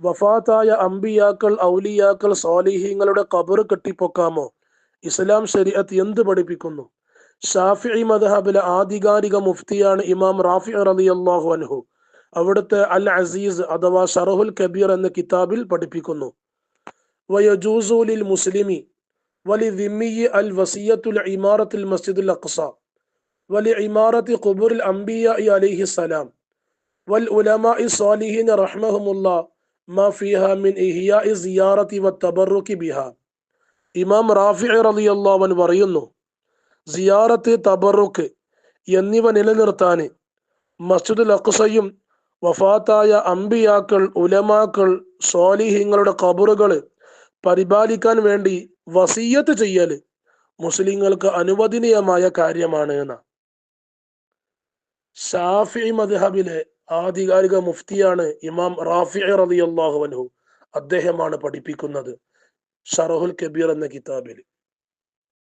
വഫാത്തായ അമ്പിയാക്കൾ ഔലിയാക്കൾ സ്വാലിഹീങ്ങളുടെ കബർ കെട്ടിപ്പൊക്കാമോ? ഇസ്ലാം ശരീഅത്ത് എന്ത് പഠിപ്പിക്കുന്നു? ഷാഫി മദഹബിലെ ആധികാരിക മുഫ്തിയാണ് ഇമാം റാഫി റളിയല്ലാഹു അൻഹു. അവിടുത്തെ അൽ അസീസ് അഥവാ ഷറഹുൽ കബീർ എന്ന കിതാബിൽ പഠിപ്പിക്കുന്നു. വയജൂസുലിൽ മുസ്ലിമി വലി ദിമ്മി അൽ വസിയത്തുൽ ഇമാറത്തുൽ മസ്ജിദുൽ അഖ്സ വലി ഇമാറത്തി ഖുബുൽ അംബിയ അലൈഹി സലാം വൽ ഇ സ്വാലിഹീൻ റഹ്മഹുമുല്ലാ മാ ഫീഹ മിൻ ഇഹ്യാഇ സിയാറത്തി വത്തബറുക്കി ബിഹ ഇമാം റാഫി റളിയല്ലാഹു അൻഹു പറയുന്നു സിയാറത്ത് തബറുക്ക് എന്നിവ നിലനിർത്താൻ മസ്ജിദുൽ അക്സയും വഫാത്തായ അമ്പിയാക്കൾ ഉലമാക്കൾ സ്വാലിഹീങ്ങളുടെ കബറുകൾ പരിപാലിക്കാൻ വേണ്ടി വസീയത്ത് ചെയ്യൽ മുസ്ലിങ്ങൾക്ക് അനുവദനീയമായ കാര്യമാണ് എന്ന ഷാഫി മദ്ഹബിലെ ആധികാരിക മുഫ്തിയാണ് ഇമാം റാഫി റളിയല്ലാഹു അൻഹു. അദ്ദേഹമാണ് പഠിപ്പിക്കുന്നത് ഷറഹുൽ കബീർ എന്ന കിതാബിൽ.